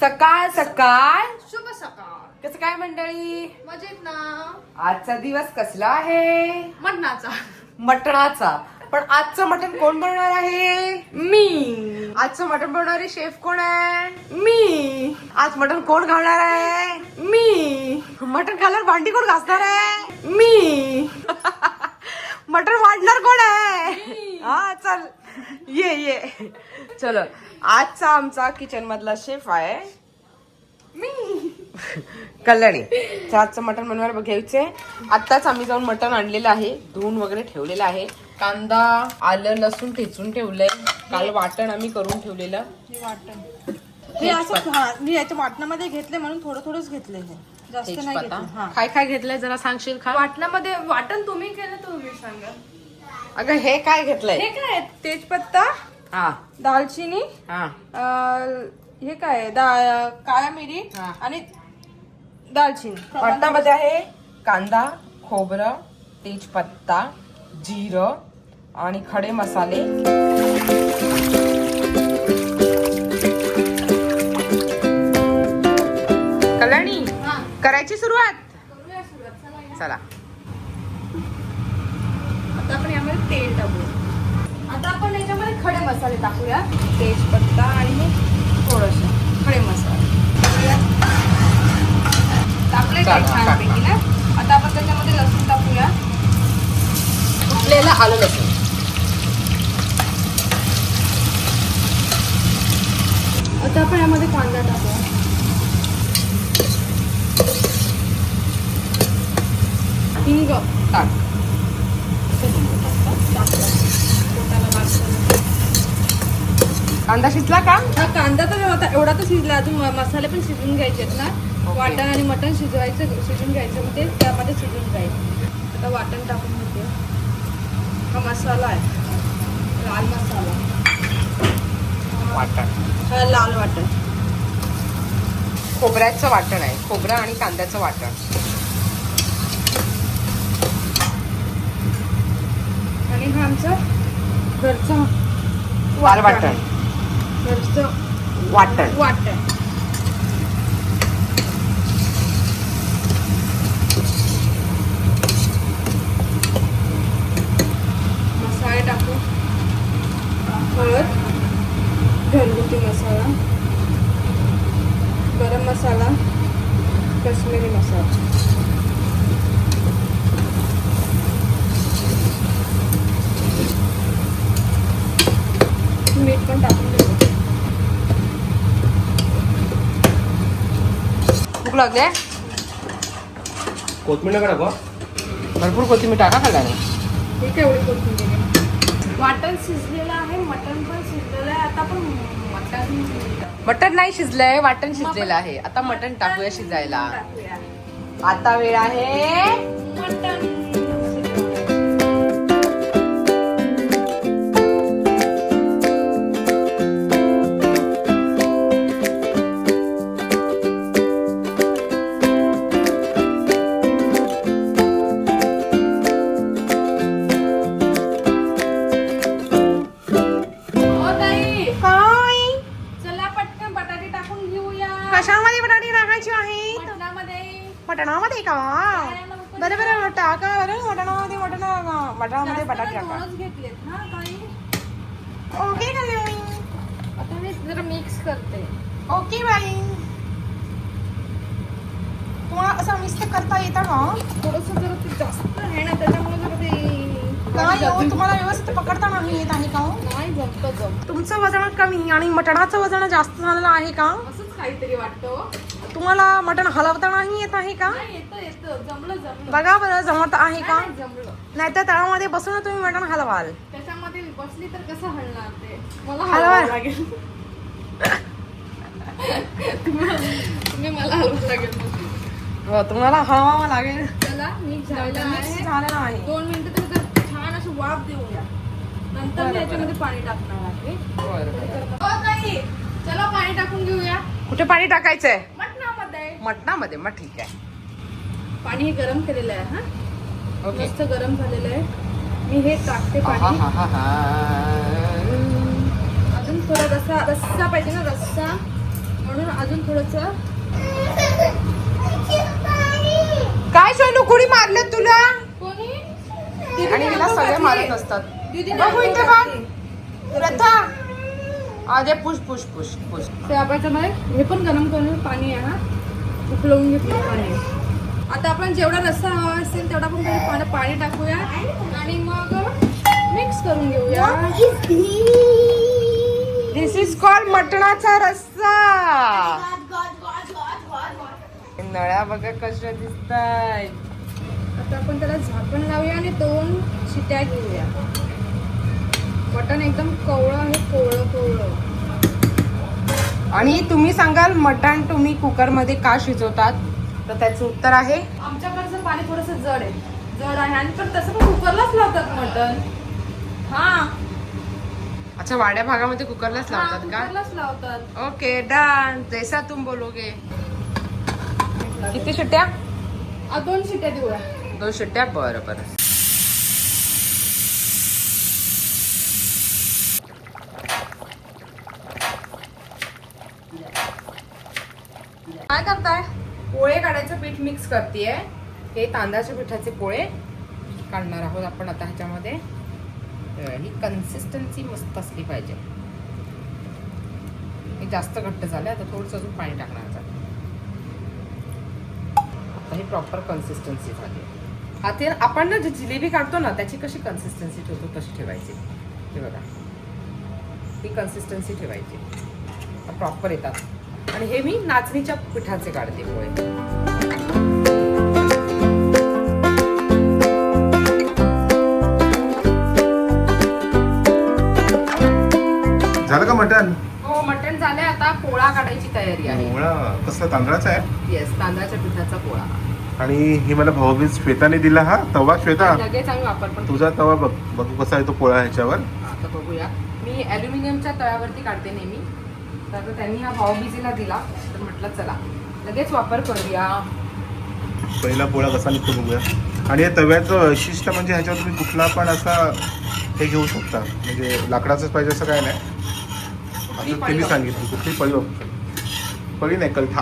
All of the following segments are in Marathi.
सकाळ सकाळ. शुभ सकाळ. कसं काय मंडळी? मजेत ना? आजचा दिवस कसला आहे? मटणाचा. मटणाचा. पण आजचं मटण कोण बनवणार आहे? मी. आजचं मटण बनवणारे शेफ कोण आहे? मी. आज मटण कोण घालणार आहे? मी. मटण खाल्यावर भांडी कोण घासणार आहे? मी. मटण वाढणार कोण आहे? हा चल. ये ये. चलो आजचा आमचा किचन मधला शेफ आहे मी. कल्याणी. तर आजचं मटण बनवायला बघायचंय आत्ताच आम्ही जाऊन मटण आणलेलं आहे धुवून वगैरे ठेवलेलं आहे. कांदा आलं लसूण ठेचून ठेवलंय. काल वाटण आम्ही करून ठेवलेलं. वाटण. हे असं हा मी याच्या वाटणामध्ये घेतले म्हणून थोडं थोडंच घेतले हे. जास्त नाही तेजपत्ता घेतलं हा. काय काय घेतलंय जरा सांगशील का वाटणामध्ये वाटण तुम्ही केलं तुम्ही सांगा. अगं हे काय घेतलंय? हे काय आहे? तेजपत्ता हा. दालचिनी हा. अं, हे काय आहे? दा- काळा मिरी हा. आणि दालचिनी. वाटणामध्ये आहे कांदा खोबरं तेजपत्ता जिरं आणि खडे मसाले. करायची सुरुवात? करूया सुरुवात चला आता आपण यामध्ये तेल टाकूया. आता आपण याच्यामध्ये खडे मसाले टाकूया. तेजपत्ता आणि थोडस खडे मसाले. टाकले चालेल, छानपैकी ना? आता आपण त्याच्यामध्ये लसूण टाकूया. आलं लसूण. आता आपण यामध्ये कांदा टाकूया. हिंग टाक कांदा शिजला का? हा कांदा तर आता एवढा तर शिजला. अजून मसाले पण शिजून घ्यायचे आहेत ना. वाटण आणि मटण शिजवायचं शिजून घ्यायचं मग ते त्यामध्ये शिजून जाईल. आता वाटण टाकून घेते. हा मसाला आहे. लाल मसाला. वाटण. हा लाल वाटण. खोबऱ्याचं वाटण आहे. खोबरं आणि कांद्याचं वाटण. आणि हा आमचा घरचा वाटण. घरचं वाटण. वाटण. मसाले टाकू. हळद घरगुती मसाला गरम मसाला काश्मीरी मसाला. मीठ पण टाकून देऊ. भूक लागले कोथमीर नका टाकू भरपूर कोथिंबीर टाका खाल्ला हे केवढी कोथिंबीर वाटण शिजलेलं आहे मटण पण शिजलेलं आहे. आता आपण मटण मटण नाही शिजलंय वाटण शिजलेलं आहे. आता मटण टाकूया शिजायला. टाकूया. आता वेळ आहे मटण. असं मिस्त करता येतं का थोडस जरा ते जास्त आहे ना त्याच्यामुळे जरा ते काय हो तुम्हाला व्यवस्थित पकडता नाही येत आहे का हो? नाही जमत जम तुमचं वजन कमी आणि मटणाचं वजन जास्त झालेलं आहे का? असंच काहीतरी वाटतं तुम्हाला मटण हलवता नाही येत आहे का? नाही येतं येतं. जमलं जमलं. बघा बरं जमत आहे का? नाही जमलं. नाहीतर तळामध्ये बसून तुम्ही मटण हलवाल. त्याच्यामध्ये बसली तर कसं हलणार ते? मला हलवा. हलवावं लागेल. तुम्ही मला हलवं लागेल. हो, तुम्हाला हलवावं लागेल. झालेलं आहे. दोन मिनिटं तरी जर छान असं वाफ देऊया नंतर मी याच्यामध्ये पाणी टाकणार आहे. हो ताई. चला पाणी टाकून घेऊया. कुठे पाणी टाकायचंय? मटणामध्ये मटणामध्ये मग ठीक आहे. पाणी हे गरम केलेलं आहे हा? ओके. मस्त गरम झालेलं आहे. मी हे टाकते हा, पाणी. हा, हा, हा. अजून थोडा रस्सा रस्सा पाहिजे ना रस्सा. म्हणून अजून थोडस काय सोनू कुणी मारलं तुला? कोणी? आणि हिला सगळे मारत असतात. दीदी बघू इथे बघ. प्रथा. अरे पुश पुश पुश पुश. ते आपण हे पण गरम करून पाणी आहे ना? उकळवून घेतलं पाणी. आता आपण जेवढा रस्सा हवा असेल तेवढा आपण त्याच्यात पाणी पाणी टाकूया. आणि मग मिक्स करून घेऊया. दिस इज कॉल्ड मटणाचा रस्सा. नळ्या बघा कशा दिसतायत. आता आपण त्याला झाकण लावूया आणि दोन शिट्या घेऊया. मटण एकदम कवळं आहे कोवळं कोवळं. आणि तुम्ही सांगाल मटण तुम्ही कुकरमध्ये का शिजवतात? तर त्याचं उत्तर आहे? आमच्याकडचं पाणी थोडंसं जड आहे. जड आहे आणि पण तसं पण कुकरलाच लावतात मटण. हा. अच्छा वाड्या भागामध्ये कुकरलाच लावतात का? कुकरलाच लावतात. Okay done. जैसा तुम बोलोगे किती शिट्ट्या? दोन शिट्या देऊया. दोन शिट्ट्या? बरं बरं. काय करताय? पोळे काढायचं पीठ मिक्स करतेय. हे तांदळाच्या पिठाचे पोळे काढणार आहोत आपण आता ह्याच्यामध्ये. ही कन्सिस्टन्सी मस्त असली पाहिजे. हे जास्त घट्ट झालं आता थोडंसं अजून पाणी टाकणार याच्यात. आता ही प्रॉपर कन्सिस्टन्सी झाली. हा आपण ना जी जिलेबी काढतो ना त्याची कशी कन्सिस्टन्सी ठेवतो तशी ठेवायची. हे बघा. ही कन्सिस्टन्सी ठेवायची. प्रॉपर येतात. आणि हे मी नाचणीच्या पिठाचे काढते पोळे झालं का मटण? पोळा काढायची तयारी आहे. मुळा कसला तांदळाचा आहे? येस तांदळाच्या पिठाचा पोळा. आणि ही मला भाऊबीज श्वेताने दिला हा. तवा श्वेता लगेच आम्ही वापर पण तुझा तवा बघ बघू कसा आहे तो पोळा ह्याच्यावर. आता बघूया. मी अल्युमिनियमच्या तव्यावरती काढते नेहमी. तर त्यांनी हा भाऊबीजेला दिला. तर म्हटलं चला लगेच वापर करूया. पहिला पोळा कसा निघतो बघूया. आणि या तव्याचं वैशिष्ट्य म्हणजे ह्याच्यावर तुम्ही कुठला पण असा हे घेऊ शकता. म्हणजे लाकडाचंच पाहिजे असं काय नाही. असं वापरू सांगितलं कुठली पळी वापरू शकता पळी नाही कलथा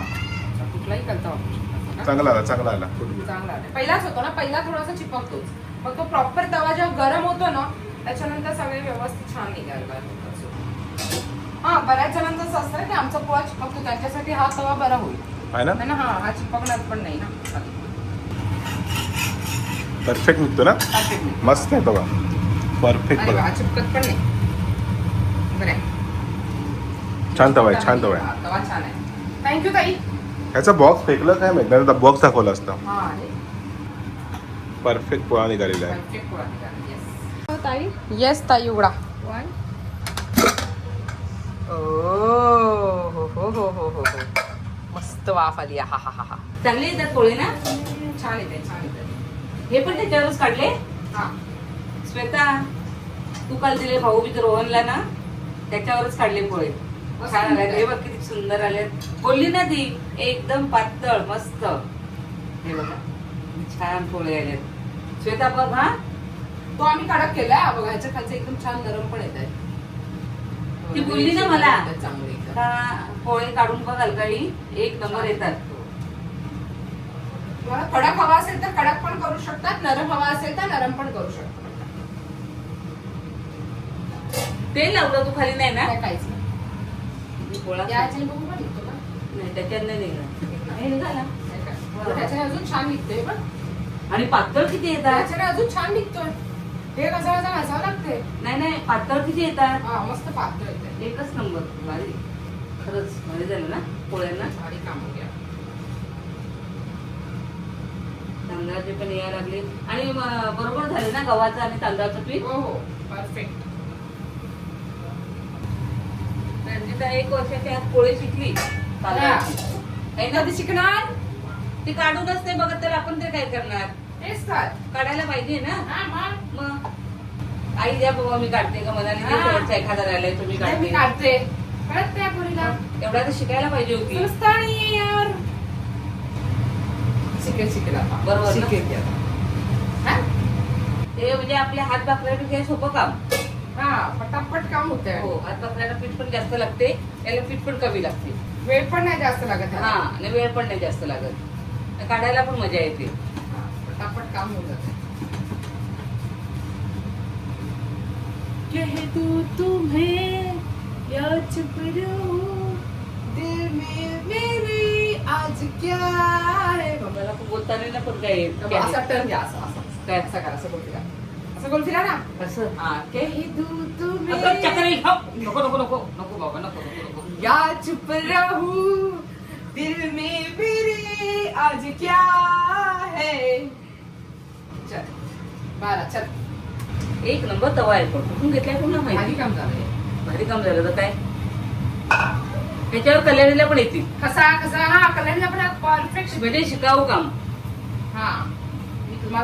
कुठलाही कलता वापरू शकता का? चांगला आला चांगला आला चांगला आहे. पहिलाच होतो ना पहिला थोडासा चिपकतोच मग तो प्रॉपर तवा जेव्हा गरम होतो ना त्याच्यानंतर सगळे व्यवस्थित छान निघायला. हा बऱ्याच जणांचं असं असतं ना की आमचा पोळा चिपकतो त्यांच्यासाठी हा तवा बरा होईल आहे ना नाही ना हा हा चिपकणार पण नाही ना. परफेक्ट निघतो ना Perfect. मस्त आहे तवा परफेक्ट अरे वा, बघा चिपकत पण नाही बरं आहे. छान तवा आहे छान तवा आहे. हा, तवा छान आहे. थँक्यू ताई. ह्याचा बॉक्स फेकलं काय माहिती? नाही बॉक्स दाखवला असता. हा परफेक्ट पोळा निघालेला आहे. Perfect पोळा निघाला. Yes. हो, ताई. येस ताई उघडा. ओ हो हो हो हो हो हो. मस्त वाफ आली हा हा हा हा. चांगले येतात पोळे ना? छान येते छान येते हे पण त्याच्यावरच काढले? हा. श्वेता तू काल दिले भाऊ बी रोहनला ना त्याच्यावरच काढले पोळे. छान आले हे बघ किती सुंदर आले. बोलली ना ती एकदम पातळ मस्त. हे बघा. छान पोळे आले. श्वेता बघ हा? तो आम्ही कडक केलाय. बघा ह्याच्या खालचं एकदम छान नरम पण येत आहे ती बोलली ना मला. चांगली. का पोळे काढून बघ अलकाळी एक नंबर येतात. तुम्हाला कडक हवा असेल तर कडक पण करू शकतात नरम हवा असेल तर नरम पण करू शकतात. तेल लावलं तू खाली नाही ना? काहीच नाही त्याच्यात नाही निघणार हे ह्याच्याने अजून छान निघतोय बघ. आणि पातळ किती येतात? ह्याच्याने अजून छान निघतोय. हे कसं कसं घासावं लागते नाही नाही पातळ किती येतात? मस्त पातळ येते एकच नंबर. भारी. खरंच भारी झालं ना पोळ्यांना. भारी काम गया तांदळाचे पण यायला लागले. आणि बरोबर झाले ना गव्हाचं आणि तांदळाचं पीठ? हो हो. परफेक्ट रंजिता एक वर्षाची आज पोळी शिकली. आहे ना कधी शिकणार ती काढूनच नाही बघत तर आपण ते काय करणार? तेच काढायला पाहिजे ना. हा, मग. आई द्या बाबा मी काढते का मला एखादा राहिलाय तुम्ही नाही, मी काढते. काढते. एवढा तर शिकायला पाहिजे होती. नाहीये यार. शिकेल शिकेल बरोबर? शिकेल ती. हा? ते म्हणजे आपल्या हात हे सोपं काम. हा पटापट काम होतंय. हो हात भाकऱ्याला पीठ पण जास्त लागते याला पीठ पण कमी लागते. वेळ पण नाही जास्त लागत हा आणि वेळ पण नाही जास्त लागत. काढायला पण मजा येते. पटापट काम होऊन जातं. कह तू तुम्हें या चुप रहूं, दिल में मेरे आज क्या है? मला बोलता नाही ना पण काय असा टर्न घ्या असं असं काय? असं करा असं गोल फिरा असं गोल फिरा ना असं. नको नको नको नको बाबा नको नको नको या चुप रहूं दिल में मेरे आज क्या है चल बारा चल एक नंबर तवा आहे पण कुठून घेतलाय कोणा भारी माहिती काम झालंय भारी काम झालं तर काय त्याच्यावर कल्याणीला पण येतील कसा कसा हा कल्याणला पण परफेक्ट म्हणजे शिकाऊ काम हा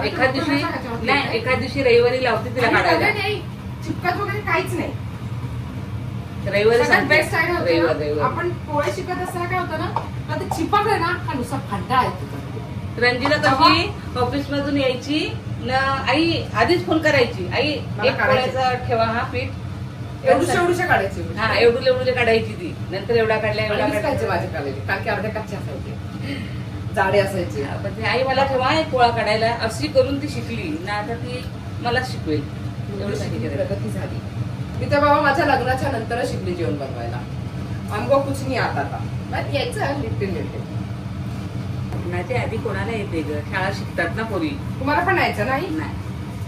एखाद दिवशी नाही. एखाद दिवशी रविवारी लावते तिला काढायला. चिपकत वगैरे काहीच नाही. रविवारी सगळ्यात सांगते. बेस्ट रविवार रविवार. आपण पोळे शिकत असताना काय होतं ना का ते चिपकलं ना का नुसता फंटा येतो रंजिता कशी ऑफिस मधून यायची न आई आधीच फोन करायची. आई मला एक काढायचं. पोळ्याचा ठेवा हा पीठ. एवढूशे एवढूशे काढायचे. हा एवढूले एवढूले काढायची ती. नंतर एवढा काढला एवढा एवढा काढला. माझे काढायचे. कारण की अर्धे कच्चे असायचे जाडे असायचे. पण ती आई मला ठेवा एक पोळा काढायला. अशी करून ती शिकली. ना आता ती मला शिकवेल. प्रगती झाली. मी तर बाबा माझ्या लग्नाच्या नंतरच शिकली जेवण बनवायला. हमको कुछ नहीं आता था पण यायचं लिटल लिटल लग्नाच्या आधी कोणाला येते ग? शाळा शिकतात ना पोरी. तुम्हाला पण यायचं नाही? नाही.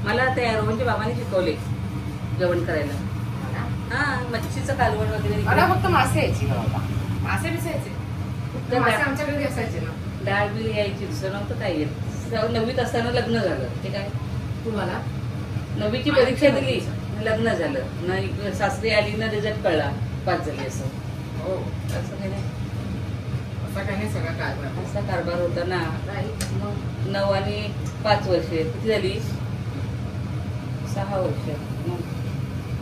मला त्या रोहनच्या बाबाने शिकवले जेवण करायला. हा मच्छीचं कालवण वगैरे. मला फक्त मासे यायची मासे बिसे यायचे. तर मासे आमच्या घरी असायचे ना. डाळ बी यायची दुसरं नव्हतं काय येत. नववीत असताना लग्न झालं. ते काय? तुम्हाला? नववीची परीक्षा दिली. लग्न झालं. न इकडे सासरी आली ना रिझल्ट कळला. पाच झाली असं. हो असं काही नाही. असं काही नाही सगळं काय बरं. असा कारभार होता ना. नाही. मग? नऊ आणि पाच वर्ष. किती झाली? सहा वर्ष. मग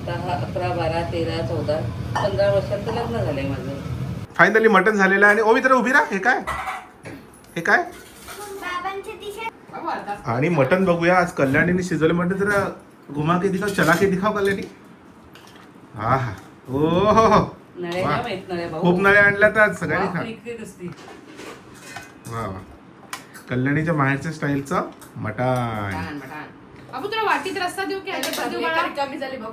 दहा अकरा बारा तेरा चौदा पंधरा वर्षात तर लग्न झालंय माझं. फायनली मटन झालेलं आहे. आणि ओ मित्र उभी राहा. हे काय? हे काय? आणि मटन बघूया आज कल्याणीने शिजवले. मटन जरा घुमा के दिखाव चला के दिखाव कल्याणी. हा हा. ओ हो हो. खूप नळ्या आणल्या तर आज सगळ्यांनी खा. वा वा. कल्याणीच्या माहेरच्या स्टाईलचं मटण. बाबू तुला वाटीत रस्ता देऊ की ह्याच्यात देऊ बाळा? कमी झाली बघ.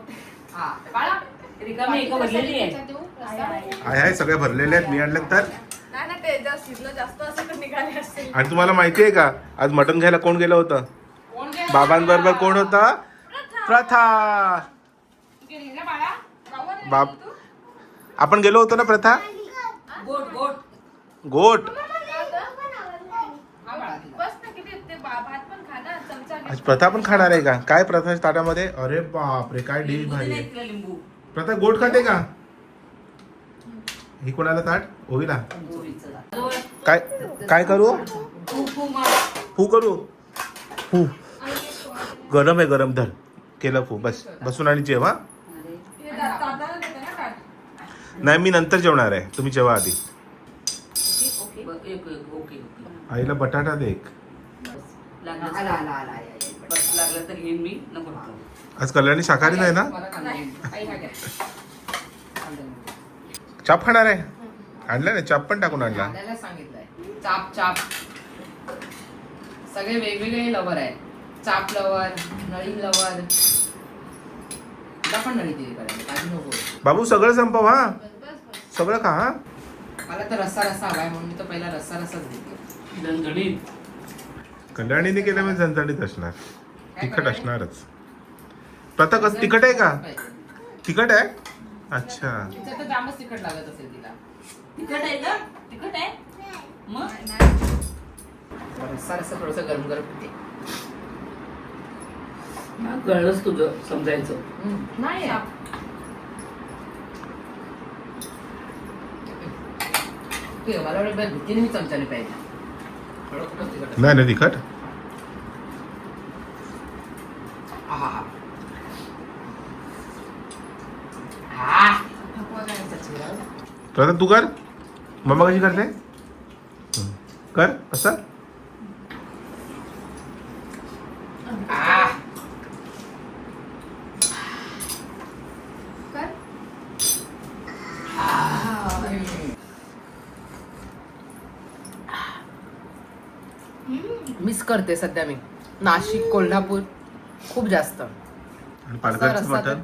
हा बाळा रिकामी एका भरलेली आहे. ह्याच्यात देऊ? रस्सा? आहे आहे. सगळ्या भरलेल्या आहेत. मी आणल्यात तर. नाही ना ते जास्त शिजलं जास्त असं तर आणि तुम्हाला माहिती आहे का? आज मटण घ्यायला कोण गेलं होतं? बाबांबरोबर कोण होता? प्रथा. बाप आपण गेलो होतो ना प्रथा? गोट. आज प्रथा पण खाणार आहे का? काय प्रथाच्या ताटामध्ये? अरे बापरे काय डिश भारी आहे. प्रथा गोट खाते का? ही कोणाला ताट? ओवीला. काय काय करू? फू. फू करू? फू गरम आहे गरम धर. केलं फू बस. बसून आणि जेवा. हे. नाही मी नंतर जेवणार आहे. तुम्ही जेवा आधी. आईला बटाटा दे एक. आज कल्याणी शाकाहारी नाही ना? चाप खाणार आहे? आणला ना चाप पण टाकून आणला. आपल्याला सांगितलंय. चाप चाप. सगळे वेगवेगळे लवर आहेत. चाप लवर नळी लवर पण नळी दिली करायला काळजी नको. बाबू सगळं संपव हा. सगळं खा हा. मला तर रस्सा रस्सा हवाय म्हणून मी तर पहिला रस्सा रस्साच देते झणझणीत. कल्याणीने केलं म्हणजे झणझणीत असणार. तिखट? असणारच. प्रथा कस तिखट आहे का? पाहिजे. तिखट आहे? अच्छा. तिचं तर जामच तिखट लागत असेल तिला. तिखट आहे का? तिखट आहे? मग? थोडस गरम गरम होते. कळलंच तुझं समजायचं. नाही. ते मला बरं भीतीने मी चमच्याने पाहिजे थोडं खूपच तिखट. आहे. नाही ना तिखट. आहा. आह. प्रथा तू कर. मम्मा कशी करते? कर असं मिस करते सध्या मी. नाशिक कोल्हापूर खूप जास्त. पालघरचं मटण?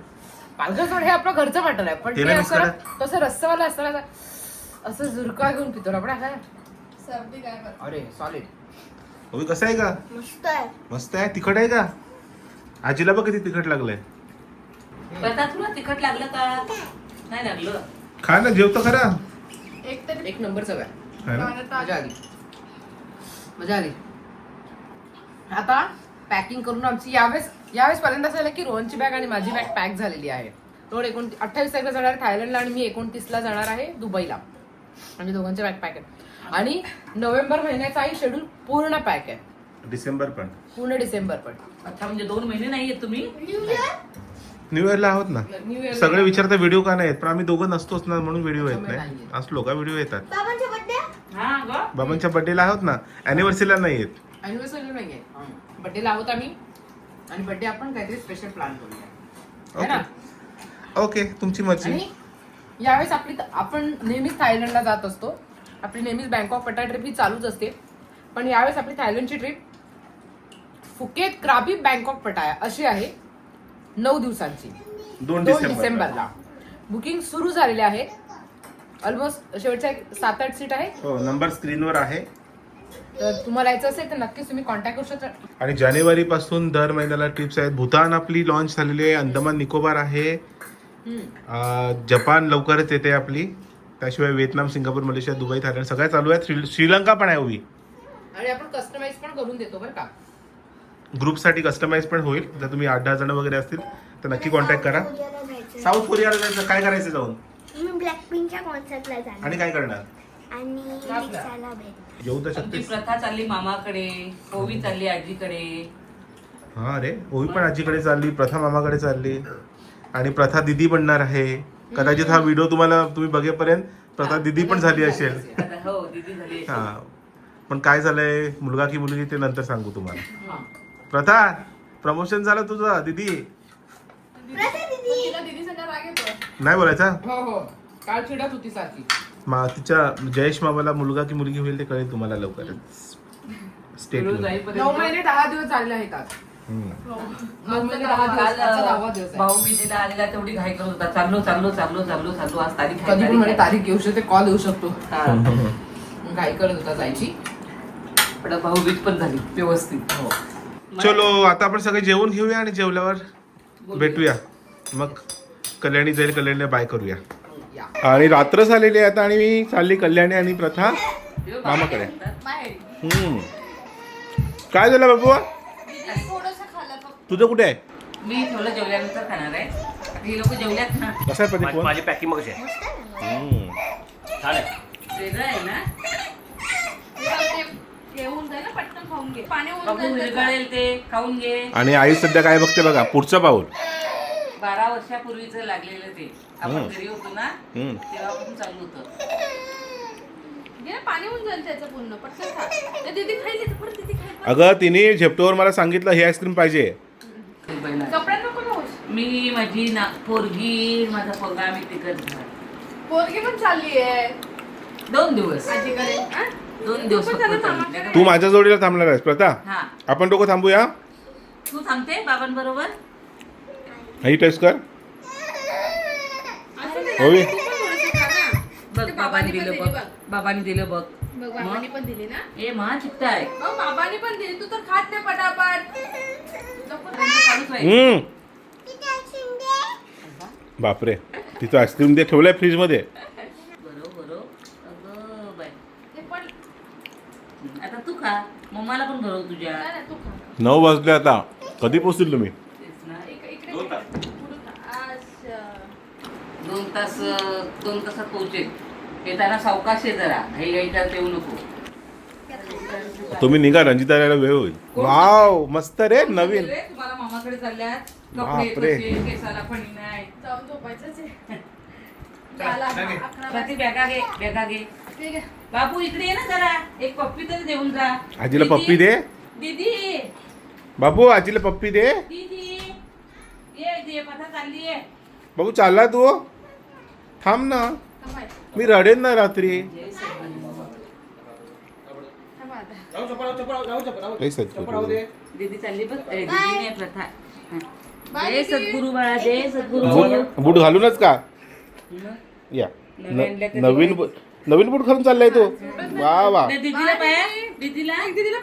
पालघर सोड हे आपलं घरचं मटण आहे पण ते असं ना? तसं रस्सावाला असतं ना असं- असं झुरका घेऊन पितो ना आपण काय सर्दी काय करत? अरे सॉलिड ओवी कसं आहे का? मस्त आहे. मस्त आहे? तिखट आहे का? आजीला बघ किती तिखट लागलंय. तुला तिखट लागलं का? नाही लागलं. खा ना जेवतो खरा. एक तरी. एक नंबर सगळं है ना? पाण्यात मजा आली. मजा आली. आता पॅकिंग करून आमची यावेळेस यावेळेस पर्यंत असं झालं की रोहनची बॅग आणि माझी बॅग पॅक झालेली आहे. रोहन एकोण अठ्ठावीस तारखेला जाणार आहे थायलंडला आणि मी एकोणतीसला जाणार आहे दुबईला. म्हणजे दोघांचे बॅग पॅक आहेत. आणि नोव्हेंबर महिन्याचाही शेड्यूल पूर्ण पॅक आहे. डिसेंबर पण. पूर्ण डिसेंबर पण. अच्छा म्हणजे दोन महिने नाहीये तुम्ही? न्यू इयरला आहोत ना. न्यू इयर सगळे विचारता व्हिडिओ का नाही येत पण आम्ही दोघं नसतोच ना म्हणून व्हिडिओ येत नाही. नाही. असलो का व्हिडिओ येतात. बाबांचा बर्थडे हा ग. बाबांच्या बर्थडेला आहोत ना. अॅनिव्हर्सरीला नाही येत अॅनिव्हर्सरी नाहीये. बड्डेला आहोत आम्ही. आणि बड्डे आपण काहीतरी स्पेशल प्लॅन करूया. है ना? ओके तुमची मर्जी. यावेळेस आपली आपण नेहमीच थायलंडला जात असतो. आपली नेहमीच बँकॉक पटा ट्रिप ही चालूच असते. पण यावेळेस आपली थायलंडची ट्रिप फुकेत क्राबी बँकॉक पटाया अशी आहे. नऊ दिवसांची. दोन दोन डिसेंबर डिसेंबरला. बुकिंग सुरू झालेले आहे. ऑलमोस्ट शेवटच्या एक सात आठ सीट आहे. हो नंबर स्क्रीनवर आहे. तर तुम्हाला यायचं असेल तर नक्कीच तुम्ही कॉन्टॅक्ट करू शकता. आणि जानेवारी पासून दर महिन्याला ट्रिप्स आहेत. भूतान आपली लॉन्च झालेली आहे. अंदमान निकोबार आहे. अं, जपान लवकरच येते आपली. त्याशिवाय Vietnam Singapore Malaysia Dubai Thailand सगळ्या चालू आहेत. श्री- श्रीलंका पण आहे उभी. आणि आपण कस्टमाइज पण करून देतो बरं का? ग्रुपसाठी कस्टमाइज पण होईल. जर तुम्ही आठ दहा जण वगैरे असतील तर नक्की कॉन्टॅक्ट करा. साऊथ कोरियाला जायचं. काय करायचं जाऊन? मी ब्लॅक पिंकच्या कॉन्सर्टला जाणार. आणि काय करणार? आणि रिक्षाला भेट येऊ तर शकतेस प्रथा चालली मामाकडे ओवी चालली आजीकडे. हा अरे ओवी पण आजीकडे चालली प्रथा मामाकडे चालली. आणि प्रथा दिदी बनणार आहे. कदाचित हा व्हिडिओ तुम्हाला तुम्ही बघेपर्यंत प्रथा दिदी पण झाली असेल. आता हो दिदी झाली हा. पण काय झालंय मुलगा की मुलगी ते नंतर सांगू तुम्हाला. हा. प्रथा प्रमोशन झालं तुझं दिदी. दीदी. संग राग येतो. नाही बोलायचा? हो हो. काल चिडत होती सारखी. मा तिच्या जयेश मामाला मुलगा की मुलगी होईल ते कळेल तुम्हाला लवकरच. स्टेट नऊ महिने दहा दिवस झाले आहेत आज. नऊ महिने दहा दिवस आजचा दहावा दिवस आहे. भाऊ बीजेला आलेला तेवढी घाई करत होता. चाललो चाललो चाललो चाललो चाललो. आज तारीख आहे, कधी पण म्हणे आहे. तारीख येऊ शकते कॉल येऊ शकतो. हा. घाई करत होता जायची. पण भाऊ बीज पण झाली व्यवस्थित. हो. चलो आता आपण सगळे जेवून घेऊया आणि जेवल्यावर भेटूया. मग कल्याणी जाईल कल्याणीला बाय करूया. आणि रात्र झालेली आहे आता आणि मी चालली कल्याणी आणि प्रथा मामाकडे. काय झालं बाबू? तुझं कुठे आहे? मी थोडं जेवल्यानंतर खाणार आहे. आता हे लोक जेवल्यात ना. कसं आहे माझी पॅकिंग मग आहे हम्म. छान आहे. वेगळं आहे ना? ते येऊन जाईल ना पटकन खाऊन घे. पाणी होऊन बाबू जाईल त्याचं. विरघळेल ते. खाऊन घे. आणि आई सध्या काय बघते बघा पुढचं पाऊल. बारा वर्षापूर्वीच लागलेलं ते. आपण. घरी होतो ना. तेव्हापासून चालू होतं. घे ना, पाणी होऊन जाईल त्याचं पूर्ण. पटकन खा. ते दीदी खाईल परत दीदी खाईल. अगं तिने झेप्टोवर मला सांगितलं हे आईस्क्रीम पाहिजे. कपड्यात नको. मी माझी ना पोरगी माझा पोरगा तिकट झाला पोरगी पण चालली आहे. दोन दिवस. आजीकडे हा? दोन दिवस तू पण फक्त त्याला चालली. मामाकडे? तू माझ्या जोडीला थांबणार आहेस प्रथा? हा. आपण दोघं थांबूया? तू थांबते बाबांबरोबर? ही टेस्ट कर. नाही. बघ बाबांनी पण दिलं दिली बघ. बघ. बाबांनी दिलं बघ. बघ बाबांनी पण दिली ना. ए मा चिकटाय मग बाबांनी पण दिली. तू तर खात नाही पटापट. लवकर खा. चालूच राहील हम्म. बापरे. तिचं आईस्क्रीम दे ठेवलंय फ्रीजमध्ये ते पण. आता तू खा. मम्माला पण भरव तुझ्या. नाही, नाही, तू खा. नऊ वाजले आता. कधी पोचतील तुम्ही? दोन तास. दोन तास दोन तासात पोहोचेल. येताना सावकाश आहे जरा. घाई करत येऊ नको. तुम्ही निघा रंजिता यायला वेळ होईल. वाव मस्त रे नवीन. रे, तुम्हाला मामाकडे चालल्यात. कपडे बापरे. कसे केसाला फणी नाही. जाऊन झोपायचंच आहे. झाला, अकरा प्रति बॅगा घे बॅगा घे. ठीक आहे. बापू इकडे ये ना जरा. एक पप्पी तरी देऊन जा. आजीला दीदी, पप्पी दे. दीदी. बाबू आजीला पप्पी दे. दीदी. पथा चालली आहे बाबू चालला तू? थांब ना. मी रडेन ना रात्री. थांबा. आता. लई सद्गुरू. दीदी चालली बघ. ए, दीदी नाही प्रथा. हा. जय सद्गुरू बाळा जय सद्गुरू. बूट घालूनच का? या. नवीन नवीन बूट घालून चाललाय तो. वा वा. दीदीला पाया. दीदीला. दीदीला.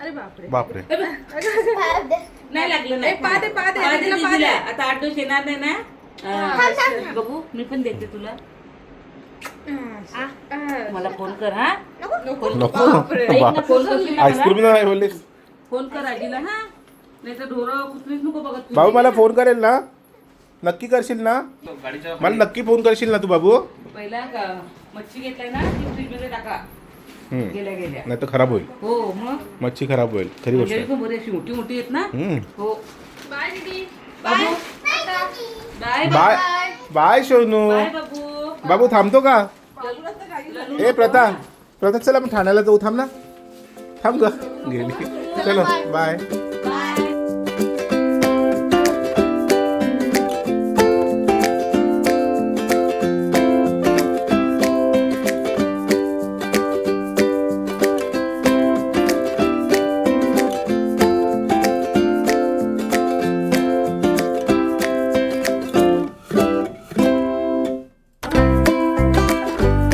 अरे बापरे. बापरे. नाही लागलं नाही. पाहते, पाहते. आता आठ दिवस येणार नाही ना? अं, बघू मी पण देते तुला. मला फोन कर हा? नको. ऐक ना, फोन करशील ना मला? आईस्क्रीम नाही बोललीस फोन कर आजीला हा? नाही तर ढोरं कुत्रीच नको बघत तुम्ही. बाबू मला फोन करेल ना? नक्की करशील ना? मला नक्की फोन करशील ना तू बाबू? पहिला ग- मच्छी घेतलाय ना ती फ्रीजमध्ये टाका. गेल्या गेल्या. नाही तर खराब होईल. हो मग? मच्छी खराब होईल. खरी गोष्ट आहे. बरी अशी मोठी मोठी आहेत ना? हम्म. हो. बाय दीदी. बाबू? Bye. Bye bye. Sonu bye बाबू. बाबू थांबतो का? ए प्रथा प्रथा चला आपण ठाण्याला जाऊ. थांब ना. थांब ग. गेली. चलो बाय.